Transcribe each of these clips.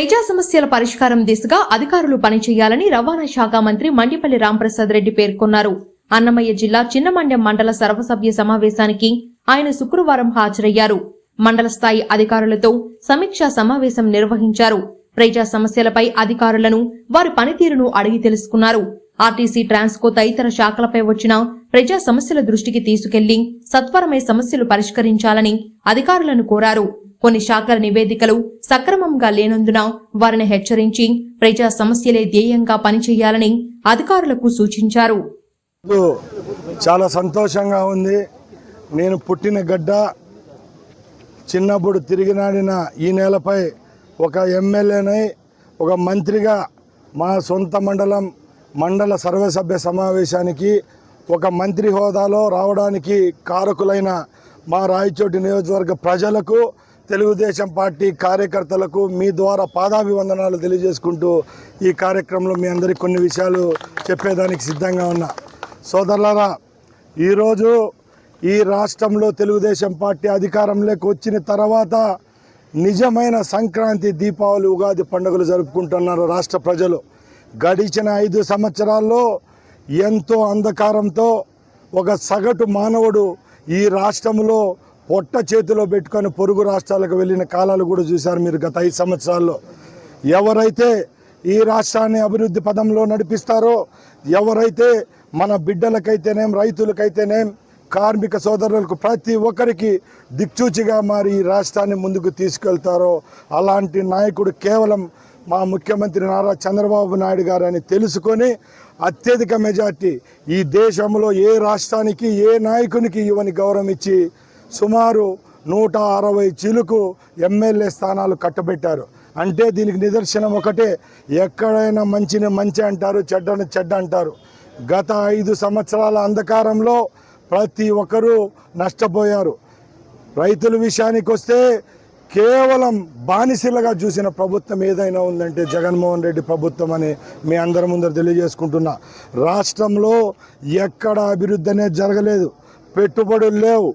ప్రజా సమస్యల పరిష్కారం దిశగా అధికారులు పనిచేయాలని రవాణా శాఖ మంత్రి మండిపల్లి రాంప్రసాద్ రెడ్డి పేర్కొన్నారు. అన్నమయ్య జిల్లా చిన్నమండ్యం మండల సర్వసభ్య సమావేశానికి ఆయన శుక్రవారం హాజరయ్యారు. మండల స్థాయి అధికారులతో సమీక్షా సమావేశం నిర్వహించారు. ప్రజా సమస్యలపై అధికారులను వారి పనితీరును అడిగి తెలుసుకున్నారు. ఆర్టీసీ ట్రాన్స్కో తదితర శాఖలపై వచ్చిన ప్రజా సమస్యల దృష్టికి తీసుకెళ్ళి సత్వరమే సమస్యలు పరిష్కరించాలని అధికారులను కోరారు. కొన్ని శాఖల నివేదికలు సక్రమంగా లేనందున వారిని హెచ్చరించి ప్రజా సమస్యలే ధ్యేయంగా పనిచేయాలని అధికారులకు సూచించారు. చాలా సంతోషంగా ఉంది. నేను పుట్టిన గడ్డ చిన్నప్పుడు తిరిగినాడిన ఈ నేలపై ఒక ఎమ్మెల్యేనై ఒక మంత్రిగా మా సొంత మండలం మండల సర్వసభ్య సమావేశానికి ఒక మంత్రి హోదాలో రావడానికి కారకులైన మా రాయచోటి నియోజకవర్గ ప్రజలకు తెలుగుదేశం పార్టీ కార్యకర్తలకు మీ ద్వారా పాదాభివందనాలు తెలియజేసుకుంటూ ఈ కార్యక్రమంలో మీ అందరికి కొన్ని విషయాలు చెప్పేదానికి సిద్ధంగా ఉన్నా. సోదరులారా ఈరోజు ఈ రాష్ట్రంలో తెలుగుదేశం పార్టీ అధికారంలోకి వచ్చిన తర్వాత నిజమైన సంక్రాంతి దీపావళి ఉగాది పండుగలు జరుపుకుంటున్నారు రాష్ట్ర ప్రజలు. గడిచిన ఐదు సంవత్సరాల్లో ఎంతో అంధకారంతో ఒక సగటు మానవుడు ఈ రాష్ట్రంలో పొట్ట చేతిలో పెట్టుకొని పొరుగు రాష్ట్రాలకు వెళ్ళిన కాలాలు కూడా చూశారు మీరు గత ఐదు సంవత్సరాల్లో. ఎవరైతే ఈ రాష్ట్రాన్ని అభివృద్ధి పదంలో నడిపిస్తారో ఎవరైతే మన బిడ్డలకైతేనేం రైతులకైతేనేం కార్మిక సోదరులకు ప్రతి ఒక్కరికి దిక్చూచిగా మారి ఈ రాష్ట్రాన్ని ముందుకు తీసుకెళ్తారో అలాంటి నాయకుడు కేవలం మా ముఖ్యమంత్రి నారా చంద్రబాబు నాయుడు గారు అని తెలుసుకొని అత్యధిక మెజార్టీ ఈ దేశంలో ఏ రాష్ట్రానికి ఏ నాయకునికి ఇవ్వని గౌరవం ఇచ్చి సుమారు నూట అరవై చిలుకు ఎమ్మెల్యే స్థానాలు కట్టబెట్టారు. అంటే దీనికి నిదర్శనం ఒకటే ఎక్కడైనా మంచిని మంచి అంటారు చెడ్డని చెడ్డ అంటారు. గత ఐదు సంవత్సరాల అంధకారంలో ప్రతి ఒక్కరూ నష్టపోయారు. రైతుల విషయానికి వస్తే కేవలం బానిసలుగా చూసిన ప్రభుత్వం ఏదైనా ఉందంటే జగన్మోహన్ రెడ్డి ప్రభుత్వం అని మీ అందరి ముందర తెలియజేసుకుంటున్నా. రాష్ట్రంలో ఎక్కడ అభివృద్ధి అనేది జరగలేదు. పెట్టుబడులు లేవు.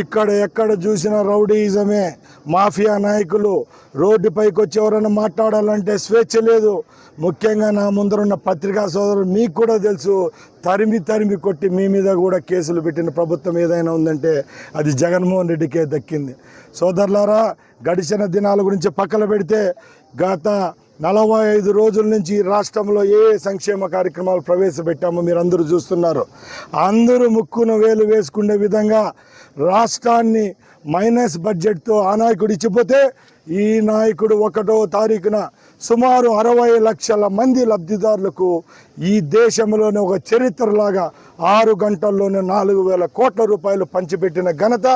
ఇక్కడ ఎక్కడ చూసిన రౌడీయిజమే మాఫియా నాయకులు రోడ్డుపైకి వచ్చి ఎవరైనా మాట్లాడాలంటే స్వేచ్ఛ లేదు. ముఖ్యంగా నా ముందరున్న పత్రికా సోదరులు మీకు కూడా తెలుసు తరిమి తరిమి కొట్టి మీ మీద కూడా కేసులు పెట్టిన ప్రభుత్వం ఏదైనా ఉందంటే అది జగన్మోహన్ రెడ్డికే దక్కింది. సోదరులారా గడిచిన దినాల గురించి పక్కన పెడితే గత నలభై ఐదు రోజుల నుంచి రాష్ట్రంలో ఏ ఏ సంక్షేమ కార్యక్రమాలు ప్రవేశపెట్టామో మీరు అందరూ చూస్తున్నారు. అందరూ ముక్కును వేలు వేసుకునే విధంగా రాష్ట్రాన్ని మైనస్ బడ్జెట్తో ఆ నాయకుడు ఇచ్చిపోతే ఈ నాయకుడు ఒకటో తారీఖున సుమారు అరవై లక్షల మంది లబ్ధిదారులకు ఈ దేశంలోనే ఒక చరిత్రలాగా ఆరు గంటల్లోనే నాలుగు వేల కోట్ల రూపాయలు పంచిపెట్టిన ఘనత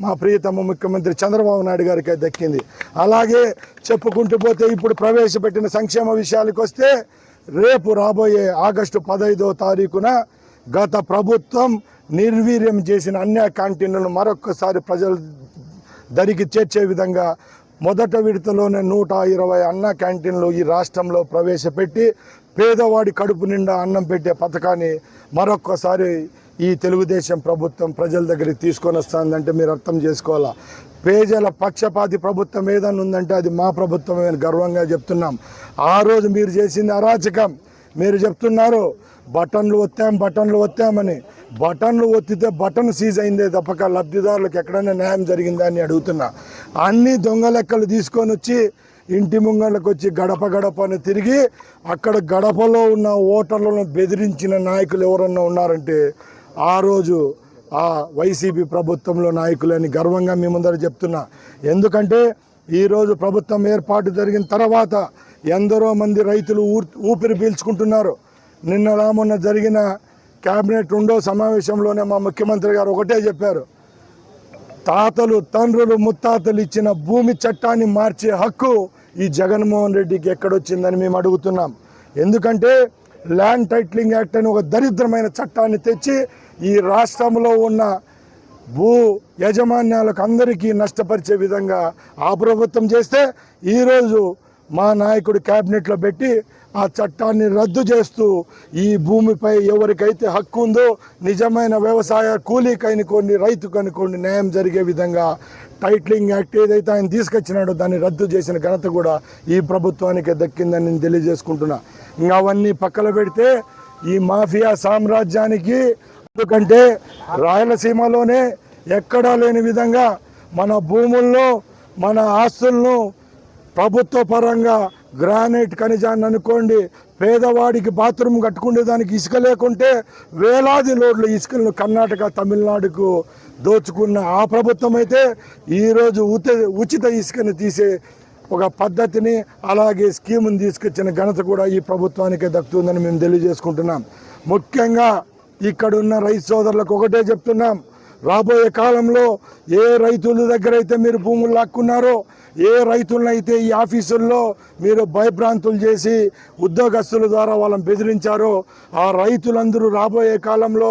మా ప్రియతమ ముఖ్యమంత్రి చంద్రబాబు నాయుడు గారికి దక్కింది. అలాగే చెప్పుకుంటూ పోతే ఇప్పుడు ప్రవేశపెట్టిన సంక్షేమ విషయాలకు వస్తే రేపు రాబోయే ఆగస్టు పదహైదో తారీఖున గత ప్రభుత్వం నిర్వీర్యం చేసిన అన్యాయ క్యాంటీన్లను మరొక్కసారి ప్రజల దరికి చేర్చే విధంగా మొదట విడతలోనే నూట ఇరవై అన్న క్యాంటీన్లు ఈ రాష్ట్రంలో ప్రవేశపెట్టి పేదవాడి కడుపు నిండా అన్నం పెట్టే పథకాన్ని మరొక్కసారి ఈ తెలుగుదేశం ప్రభుత్వం ప్రజల దగ్గరికి తీసుకొని వస్తుందంటే మీరు అర్థం చేసుకోవాలా? పేజల పక్షపాతి ప్రభుత్వం ఏదైనా ఉందంటే అది మా ప్రభుత్వమే గర్వంగా చెప్తున్నాం. ఆ రోజు మీరు చేసింది అరాచకం. మీరు చెప్తున్నారు బటన్లు ఒత్తాం బటన్లు ఒత్తామని బటన్లు ఒత్తితే బటన్ సీజ్ అయిందే తప్పక లబ్ధిదారులకు ఎక్కడైనా న్యాయం జరిగిందా అని అడుగుతున్నా. అన్ని దొంగ లెక్కలు తీసుకొని వచ్చి ఇంటి ముంగళ్ళకు వచ్చి గడప గడప అని తిరిగి అక్కడ గడపలో ఉన్న ఓటర్లను బెదిరించిన నాయకులు ఎవరన్నా ఉన్నారంటే ఆ రోజు ఆ వైసీపీ ప్రభుత్వంలో నాయకులని గర్వంగా మీ ముందర చెప్తున్నా. ఎందుకంటే ఈరోజు ప్రభుత్వం ఏర్పాటు జరిగిన తర్వాత ఎందరో మంది రైతులు ఊర్ ఊపిరి పీల్చుకుంటున్నారు. నిన్న రామున్న జరిగిన కేబినెట్ రెండో సమావేశంలోనే మా ముఖ్యమంత్రి గారు ఒకటే చెప్పారు. తాతలు తండ్రులు ముత్తాతలు ఇచ్చిన భూమి చట్టాన్ని మార్చే హక్కు ఈ జగన్మోహన్ రెడ్డికి ఎక్కడొచ్చిందని మేము అడుగుతున్నాం. ఎందుకంటే ల్యాండ్ టైట్లింగ్ యాక్ట్ అని ఒక దరిద్రమైన చట్టాన్ని తెచ్చి ఈ రాష్ట్రంలో ఉన్న భూ యజమాన్యాలకు అందరికీ నష్టపరిచే విధంగా ఆ ప్రభుత్వం చేస్తే ఈరోజు మా నాయకుడు క్యాబినెట్లో పెట్టి ఆ చట్టాన్ని రద్దు చేస్తూ ఈ భూమిపై ఎవరికైతే హక్కు ఉందో నిజమైన వ్యవసాయ కూలీకి అనుకోండి రైతుకు అనుకోండి న్యాయం జరిగే విధంగా టైట్లింగ్ యాక్ట్ ఏదైతే ఆయన తీసుకొచ్చినాడో దాన్ని రద్దు చేసిన ఘనత కూడా ఈ ప్రభుత్వానికి దక్కిందని నేను తెలియజేసుకుంటున్నా. ఇంకా అవన్నీ పక్కన పెడితే ఈ మాఫియా సామ్రాజ్యానికి ఎందుకంటే రాయలసీమలోనే ఎక్కడా లేని విధంగా మన భూముల్లో మన ఆస్తులను ప్రభుత్వ పరంగా గ్రానైట్ ఖనిజాన్ని అనుకోండి పేదవాడికి బాత్రూమ్ కట్టుకునే దానికి ఇసుక లేకుంటే వేలాది లోడ్ల ఇసుకలను కర్ణాటక తమిళనాడుకు దోచుకున్న ఆ ప్రభుత్వం అయితే ఈరోజు ఉత ఉచిత ఇసుకను తీసే ఒక పద్ధతిని అలాగే స్కీముని తీసుకొచ్చిన ఘనత కూడా ఈ ప్రభుత్వానికే దక్కుతుందని మేము తెలియజేసుకుంటున్నాం. ముఖ్యంగా ఇక్కడ ఉన్న రైతు సోదరులకు ఒకటే చెప్తున్నాం. రాబోయే కాలంలో ఏ రైతుల దగ్గర అయితే మీరు భూములు లాక్కున్నారో ఏ రైతులనైతే ఈ ఆఫీసుల్లో మీరు భయభ్రాంతులు చేసి ఉద్యోగస్తుల ద్వారా వాళ్ళని బెదిరించారో ఆ రైతులందరూ రాబోయే కాలంలో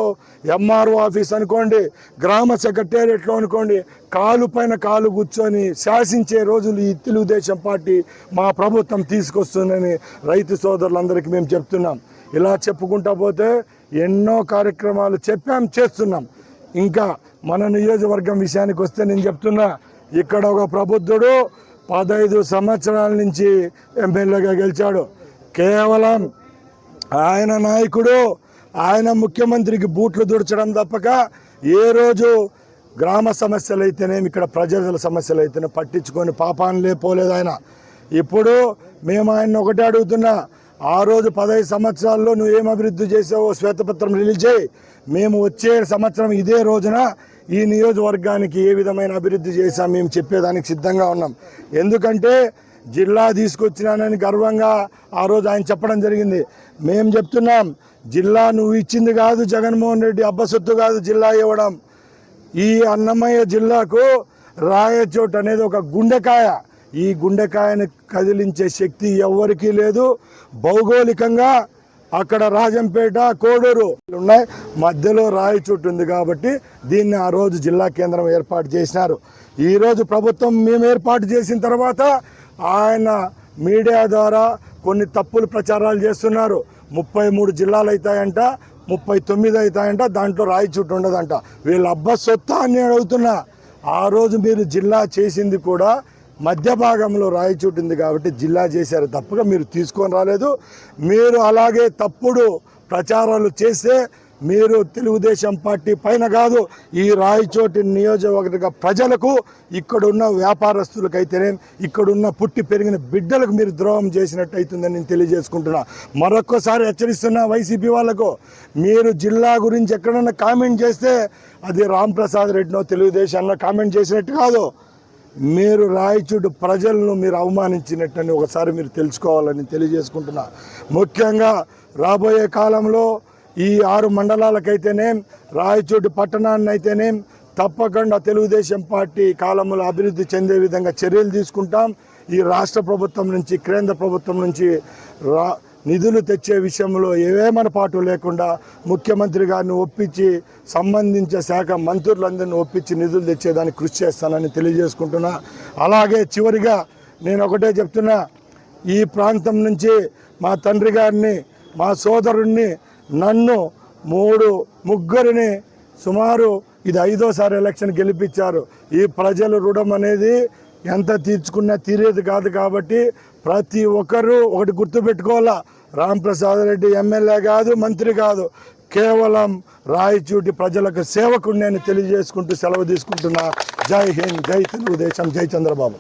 ఎంఆర్ఓ ఆఫీస్ అనుకోండి గ్రామ సెక్రటేరియట్లో అనుకోండి కాలు పైన కాలు కూర్చొని శాసించే రోజులు ఈ తెలుగుదేశం పార్టీ మా ప్రభుత్వం తీసుకొస్తుందని రైతు సోదరులందరికీ మేము చెప్తున్నాం. ఇలా చెప్పుకుంటా పోతే ఎన్నో కార్యక్రమాలు చెప్పాం చేస్తున్నాం. ఇంకా మన నియోజకవర్గం విషయానికి వస్తే నేను చెప్తున్నా ఇక్కడ ఒక ప్రబుద్ధుడు పదహైదు సంవత్సరాల నుంచి ఎమ్మెల్యేగా గెలిచాడు. కేవలం ఆయన నాయకుడు ఆయన ముఖ్యమంత్రికి బూట్లు దుడచడం తప్పక ఏ రోజు గ్రామ సమస్యలు అయితేనేమి ఇక్కడ ప్రజల సమస్యలు అయితేనే పట్టించుకొని పాపాన్ని లేపోలేదు ఆయన. ఇప్పుడు మేము ఆయన ఒకటే అడుగుతున్నా ఆ రోజు పదహైదు సంవత్సరాల్లో నువ్వు ఏం అభివృద్ధి చేసావో శ్వేతపత్రం రిలీజ్ చేయి. మేము వచ్చే సంవత్సరం ఇదే రోజున ఈ నియోజకవర్గానికి ఏ విధమైన అభివృద్ధి చేశాం మేము చెప్పేదానికి సిద్ధంగా ఉన్నాం. ఎందుకంటే జిల్లా తీసుకొచ్చినానని గర్వంగా ఆ రోజు ఆయన చెప్పడం జరిగింది. మేము చెప్తున్నాం జిల్లా నువ్వు ఇచ్చింది కాదు జగన్మోహన్ రెడ్డి అబ్బసొత్తు కాదు జిల్లా ఇవ్వడం. ఈ అన్నమయ్య జిల్లాకు రాయచోట్ అనేది ఒక గుండెకాయ. ఈ గుండెకాయని కదిలించే శక్తి ఎవ్వరికీ లేదు. భౌగోళికంగా అక్కడ రాజంపేట కోడూరు ఉన్నాయి. మధ్యలో రాయచోటు ఉంది కాబట్టి దీన్ని ఆ రోజు జిల్లా కేంద్రం ఏర్పాటు చేసినారు. ఈరోజు ప్రభుత్వం మేము ఏర్పాటు చేసిన తర్వాత ఆయన మీడియా ద్వారా కొన్ని తప్పులు ప్రచారాలు చేస్తున్నారు. ముప్పై మూడు జిల్లాలు అవుతాయంట ముప్పై తొమ్మిది అవుతాయంట దాంట్లో రాయచోటు ఉండదంట. వీళ్ళ అబ్బా సొత్తా అని నేను అడుగుతున్నా. ఆ రోజు మీరు జిల్లా చేసింది కూడా మధ్య భాగంలో రాయిచూటింది ఉంది కాబట్టి జిల్లా చేశారు. తప్పగా మీరు తీసుకొని రాలేదు. మీరు అలాగే తప్పుడు ప్రచారాలు చేస్తే మీరు తెలుగుదేశం పార్టీ పైన కాదు ఈ రాయచోటి నియోజకవర్గ ప్రజలకు ఇక్కడున్న వ్యాపారస్తులకైతేనే ఇక్కడున్న పుట్టి పెరిగిన బిడ్డలకు మీరు ద్రోహం చేసినట్టు అవుతుందని నేను తెలియజేసుకుంటున్నా. మరొక్కసారి హెచ్చరిస్తున్నా వైసీపీ వాళ్ళకు. మీరు జిల్లా గురించి ఎక్కడన్నా కామెంట్ చేస్తే అది రామ్ ప్రసాద్ రెడ్డినో తెలుగుదేశంలో కామెంట్ చేసినట్టు కాదు. మీరు రాయచూడు ప్రజలను మీరు అవమానించినట్టని ఒకసారి మీరు తెలుసుకోవాలని తెలియజేసుకుంటున్నా. ముఖ్యంగా రాబోయే కాలంలో ఈ ఆరు మండలాలకైతేనేం రాయచూడు పట్టణాన్ని అయితేనేం తప్పకుండా తెలుగుదేశం పార్టీ కాలంలో అభివృద్ధి చెందే విధంగా చర్యలు తీసుకుంటాం. ఈ రాష్ట్ర ప్రభుత్వం నుంచి కేంద్ర ప్రభుత్వం నుంచి రా నిధులు తెచ్చే విషయంలో ఏమేమన పాటు లేకుండా ముఖ్యమంత్రి గారిని ఒప్పించి సంబంధించిన శాఖ మంత్రులందరినీ ఒప్పించి నిధులు తెచ్చేదానికి కృషి చేస్తానని తెలియజేసుకుంటున్నా. అలాగే చివరిగా నేను ఒకటే చెప్తున్నా. ఈ ప్రాంతం నుంచి మా తండ్రి గారిని మా సోదరుణ్ణి నన్ను మూడు ముగ్గురిని సుమారు ఇది ఐదోసారి ఎలక్షన్ గెలిపించారు. ఈ ప్రజల రుణం అనేది ఎంత తీర్చుకున్నా తీరేది కాదు కాబట్టి ప్రతి ఒక్కరూ ఒకటి గుర్తుపెట్టుకోవాలా. రాంప్రసాద్ రెడ్డి ఎమ్మెల్యే కాదు మంత్రి కాదు. కేవలం రాయచూటి ప్రజలకు సేవకుడు నేను తెలియజేసుకుంటూ సెలవు తీసుకుంటున్నా. జై హింద్ జై తెలుగుదేశం జై చంద్రబాబు.